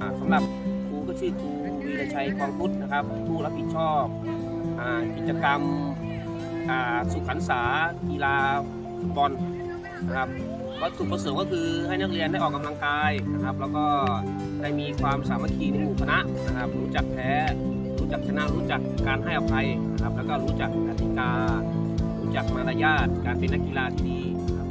อ่าสำหรับครูก็ชื่อครูวีรชัยกองพุทธนะครับ ผู้รับผิดชอบอากิจกรรมอ่าสุขันษากีฬาฟุตบอลนะครับ วัตถุประสงค์ก็คือให้นักเรียนได้ออกกำลังกายนะครับ แล้วก็ได้มีความสามัคคีในหมู่คณะนะครับ รู้จักแพ้ รู้จักชนะ รู้จักการให้อภัยนะครับ แล้วก็รู้จักกติกา รู้จักมารยาท การเป็นนักกีฬาที่ดีครับ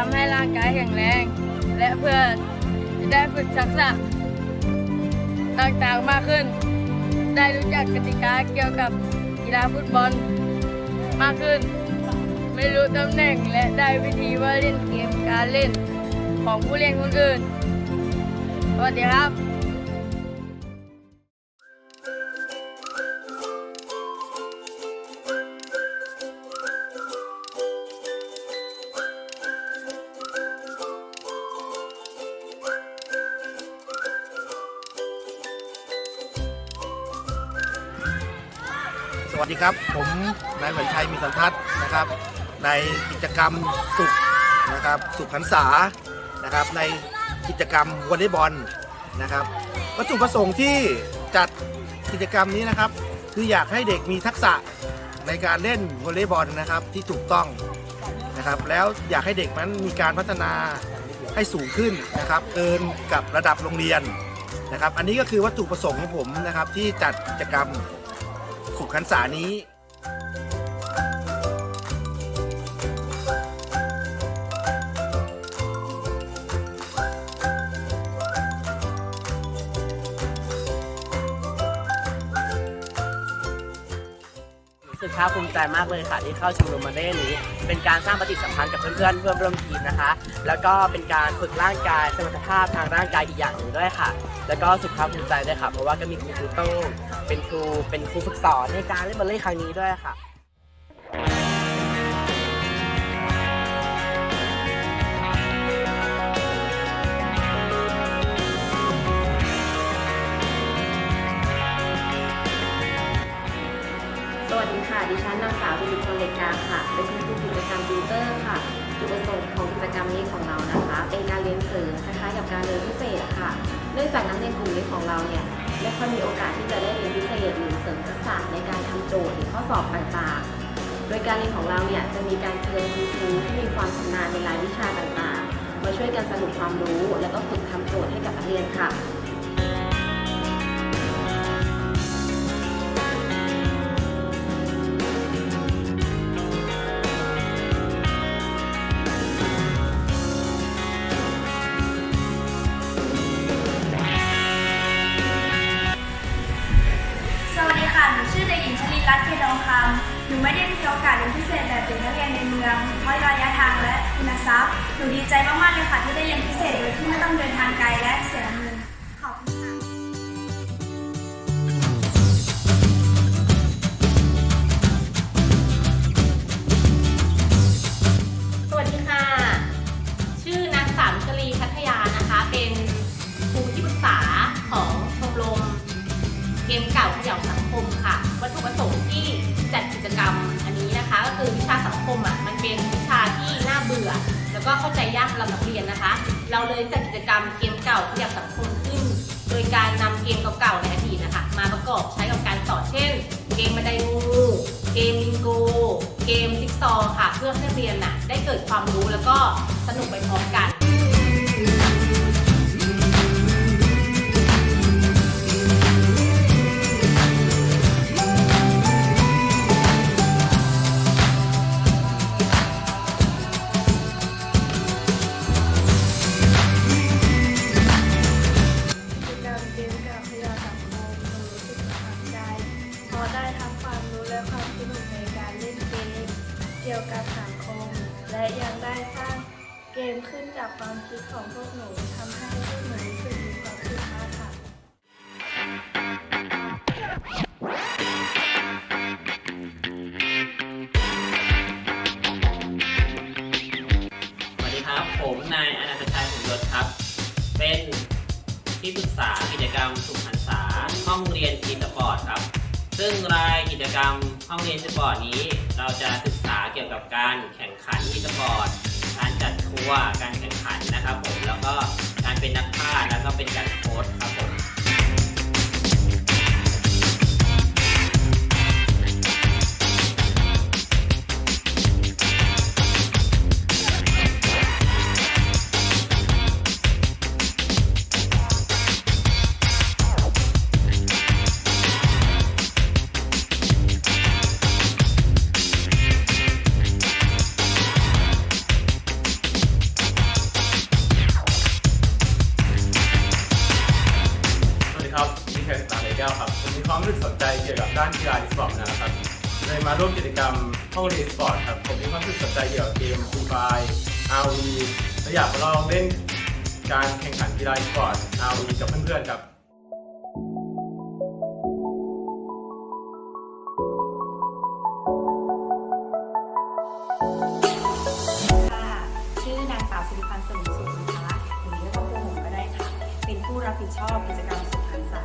ทำให้ร่างกายแข็งแรง และเพื่อจะได้ฝึกทักษะต่างๆมากขึ้น ได้รู้จักกติกาเกี่ยวกับกีฬาฟุตบอลมากขึ้น ไม่รู้ตำแหน่งและได้วิธีว่าเล่นเกมการเล่นของผู้เล่นคนอื่นสวัสดีครับ วัสดีครับ ผมนายเหมือนชัยมีสันทัศน์นะครับ ในกิจกรรมสุขนะครับสุขขันษานะครับ ในกิจกรรมวอลเลย์บอลนะครับวัตถุประสงค์ที่จัดกิจกรรมนี้นะครับ คืออยากให้เด็กมีทักษะในการเล่นวอลเลย์บอลนะครับที่ถูกต้องนะครับ แล้วอยากให้เด็กนั้นมีการพัฒนาให้สูงขึ้นนะครับ เกินกับระดับโรงเรียนนะครับ อันนี้ก็คือวัตถุประสงค์ของผมนะครับที่จัดกิจกรรม ขันษานี้ สุดท้าภูมิใจมากเลยค่ะที่เข้าชมรมมาเล่นนี้ เป็นการสร้างปฏิสัมพันธ์กับเพื่อนๆเพื่อนร่วมทีมนะคะ แล้วก็เป็นการฝึกร่างกายสมรรถภาพทางร่างกายอีกอย่างหนึ่งด้วยค่ะ แล้วก็สุขภาพภูมิใจด้วยค่ะ เพราะว่าก็มีครูครูโต้งเป็นครูเป็นครูฝึกสอนในการเล่นบอลเล่ครั้งนี้ด้วยค่ะ การเรียนพิเศษค่ะ เนื่องจากนักเรียนกลุ่มนี้ของเราเนี่ยไม่ค่อยมีโอกาสที่จะได้เรียนพิเศษหรือเสริมทักษะในการทำโจทย์หรือข้อสอบต่างๆ โดยการเรียนของเราเนี่ยจะมีการเชิญคุณครูที่มีความชำนาญในรายวิชาต่างๆ มาช่วยกันสรุปความรู้ แล้วก็ฝึกทำโจทย์ให้กับนักเรียนค่ะ หนูดีใจมากๆเลยค่ะที่ได้เรียนพิเศษโดยที่ไม่ต้องเดินทางไกลและเสียเงินขอบคุณค่ะสวัสดีค่ะ ชื่อนางสาวนุชลีพัทยานะคะ เป็นครูที่ปรึกษาของชมรมเกมเก่าเขย่าสังคมค่ะ เรากสำหรับนักเรียนนะคะ เราเลยจัดกิจกรรมเกมเก่าเขย่าสังคมขึ้น โดยการนำเกมเก่าๆในอดีตนะคะ มาประกอบใช้กับการสอนเช่น เกมบันไดงูเกมบิงโก เกมซิกซอค่ะ เพื่อให้นักเรียนน่ะได้เกิดความรู้แล้วก็สนุกไปพร้อมกัน รรมห้องเรียนสปอร์ตนี้ เราจะศึกษาเกี่ยวกับการแข่งขันกีสปอร์ตการจัดทัวร์การแข่งขันนะครับผมแล้วก็การเป็นนักพากย์แล้วก็เป็นการโค้ชครับผม นใจเกี่ยวกับด้านกีฬาอีสปอร์ตนะครับเลยมาร่วมกิจกรรมห้องเรียนสปอร์ตครับผมมีความสึกสนใจเกี่ยวกับเกมฟรีไฟ ROV และอยากมาลองเล่นการแข่งขันกีฬาอีสปอร์ต ROV กับเพื่อนๆครับค่ะชื่อนางสาวสิริพันธ์สมุทรสุขนะคะหรือเรียกว่าโปรโมก็ได้ค่ะ เป็นผู้รับผิดชอบกิจกรรมสุขหันษา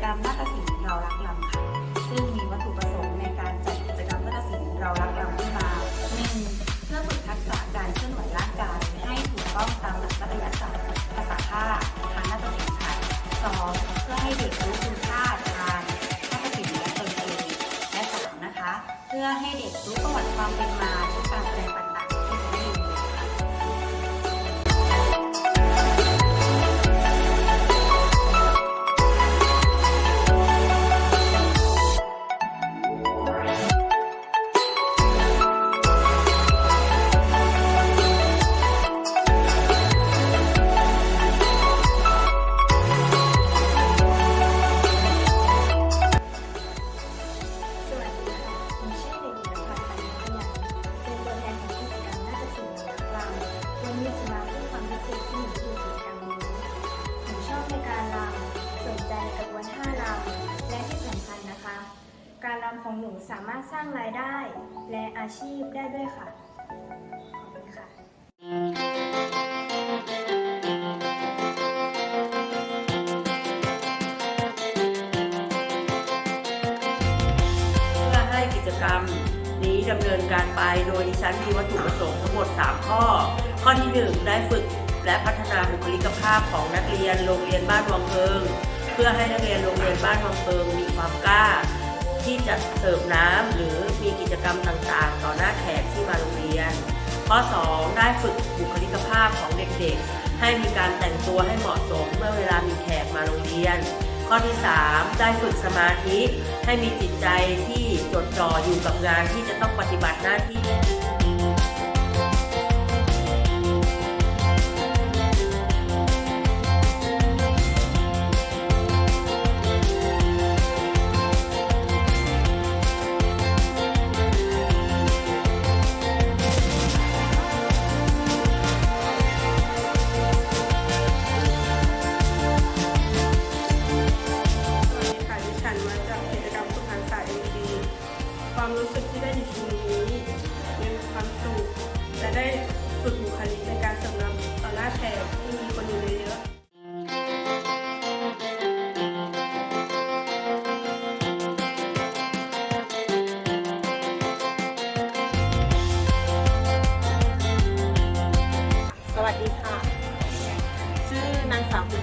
กิจกรรมนาฏศิลป์เรารักลำค่ะซึ่งมีวัตถุประสงค์ในการจัดกิจกรรมนาฏศิลป์เรารักลำขึ้นมาหนึ่งเพื่อฝึกทักษะการเคลื่อนไหวร่างกายให้ถูกต้องตามหลักวิทยาศาสตร์ภาษาท่าทางนาฏศิลป์ค่ะสองเพื่อให้เด็กรู้คุณค่าทางนาฏศิลป์และดนตรีและสามนะคะ เพื่อให้เด็กรู้ประวัติความเป็นมา สามารถสร้างรายได้ และอาชีพได้ด้วยค่ะ ขอบคุณค่ะ เพื่อให้กิจกรรมนี้ดำเนินการไปโดยดิฉันมีวัตถุประสงค์ทั้งหมด 3 ข้อ ข้อที่ 1 ได้ฝึกและพัฒนาบุคลิกภาพของนักเรียนโรงเรียนบ้านวังเพิง เพื่อให้นักเรียนโรงเรียนบ้านวังเพิงมีความกล้า ที่จะเสิร์ฟน้ำหรือมีกิจกรรมต่างๆ ต่อหน้าแขกที่มาโรงเรียน ข้อ 2 ได้ฝึกบุคลิกภาพของเด็กๆ ให้มีการแต่งตัวให้เหมาะสมเมื่อเวลามีแขกมาโรงเรียน ข้อที่ 3 ได้ฝึกสมาธิ ให้มีจิตใจที่จดจ่ออยู่กับงานที่จะต้องปฏิบัติหน้าที่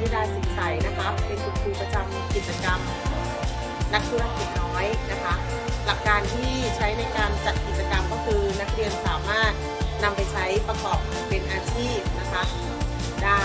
างสาวคุณธิดาสิงใสนะคะ เป็นคุณครูประจำกิจกรรม นักธุรกิจน้อยนะคะ หลักการที่ใช้ในการจัดกิจกรรมก็คือนักเรียนสามารถนำไปใช้ประกอบเป็นอาชีพนะคะได้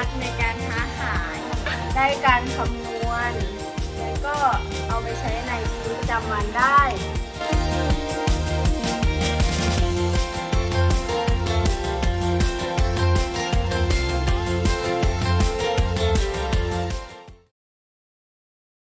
ักในการค้าขาย ได้การคำนวณ แล้วก็เอาไปใช้ในชีวิตประจำวันได้